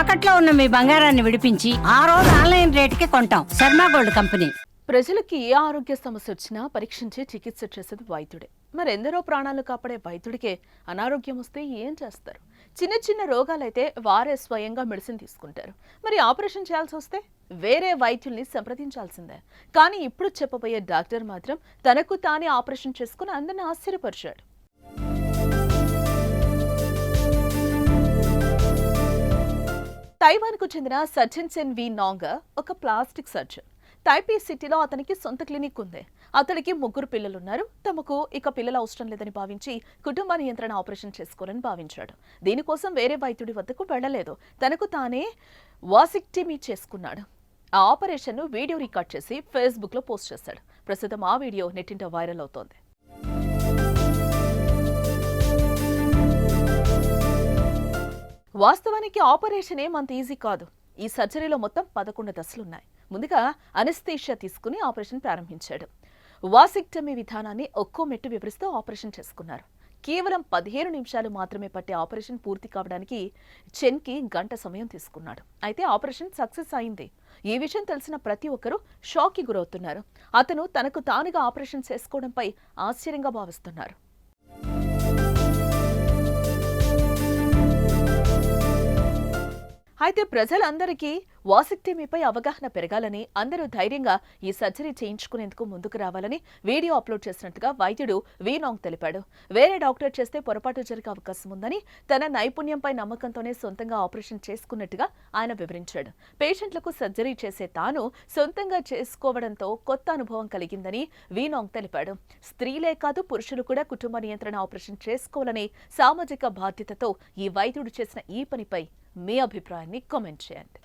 తాకట్లో ఉన్న మీ బంగారాన్ని విడిపించి ఆ రోజు ఆన్లైన్ రేటుకి కొంటాం. Sharma gold company. ప్రజలకి ఏ ఆరోగ్య సమస్య వచ్చినా పరీక్షించి చికిత్స చేసేది వైద్యుడే. మరి ఎందరో ప్రాణాలు కాపాడే వైద్యుడికే అనారోగ్యం వస్తే ఏం చేస్తారు? చిన్న చిన్న రోగాలైతే వారే స్వయంగా మెడిసిన్ తీసుకుంటారు. మరి ఆపరేషన్ చేయాల్సి వస్తే వేరే వైద్యుల్ని సంప్రదించాల్సిందే. కానీ ఇప్పుడు చెప్పబోయే డాక్టర్ మాత్రం తనకు తానే ఆపరేషన్ చేసుకుని అందరిని ఆశ్చర్యపరిచాడు. తైవాన్కు చెందిన సర్జన్ సెన్ వి నాంగ్ ఒక ప్లాస్టిక్ సర్జన్. తైపీ సిటీలో అతనికి సొంత క్లినిక్ ఉంది. అతడికి ముగ్గురు పిల్లలున్నారు. తమకు ఇక పిల్లలు అవసరం లేదని భావించి కుటుంబ నియంత్రణ ఆపరేషన్ చేసుకోవాలని భావించాడు. దీనికోసం వేరే వైద్యుడి వద్దకు వెళ్ళలేదు. తనకు తానే వాసిక్టిమీ చేసుకున్నాడు. ఆ ఆపరేషన్ను వీడియో రికార్డ్ చేసి ఫేస్బుక్లో పోస్ట్ చేశాడు. ప్రస్తుతం ఆ వీడియో నెట్టింట వైరల్ అవుతోంది. వాస్తవానికి ఆపరేషన్ ఏమంత అంత ఈజీ కాదు. ఈ సర్జరీలో మొత్తం పదకొండు దశలున్నాయి. ముందుగా అనస్థీషియా తీసుకుని ఆపరేషన్ ప్రారంభించాడు. వాసిక్టమీ విధానాన్ని ఒక్కో మెట్టు వివరిస్తూ ఆపరేషన్ చేసుకున్నారు. కేవలం పదిహేను నిమిషాలు మాత్రమే పట్టే ఆపరేషన్ పూర్తి కావడానికి చెన్కి గంట సమయం తీసుకున్నాడు. అయితే ఆపరేషన్ సక్సెస్ అయింది. ఈ విషయం తెలిసిన ప్రతి ఒక్కరూ షాక్కి గురవుతున్నారు. అతను తనకు తానుగా ఆపరేషన్ చేసుకోవడంపై ఆశ్చర్యంగా భావిస్తున్నారు. అయితే ప్రజలందరికీ వాసిక్టమీపై అవగాహన పెరగాలని అందరూ ధైర్యంగా ఈ సర్జరీ చేయించుకునేందుకు ముందుకు రావాలని వీడియో అప్లోడ్ చేసినట్టుగా వైద్యుడు వీనాంగ్ తెలిపాడు. వేరే డాక్టర్ చేస్తే పొరపాటు జరిగే అవకాశం ఉందని తన నైపుణ్యంపై నమ్మకంతోనే సొంతంగా ఆపరేషన్ చేసుకున్నట్టుగా ఆయన వివరించాడు. పేషెంట్లకు సర్జరీ చేసే తాను సొంతంగా చేసుకోవడంతో కొత్త అనుభవం కలిగిందని వీనాంగ్ తెలిపాడు. స్త్రీలే కాదు పురుషులు కూడా కుటుంబ నియంత్రణ ఆపరేషన్ చేసుకోవాలనే సామాజిక బాధ్యతతో ఈ వైద్యుడు చేసిన ఈ పనిపై మీ అభిప్రాయాన్ని కామెంట్ చేయండి.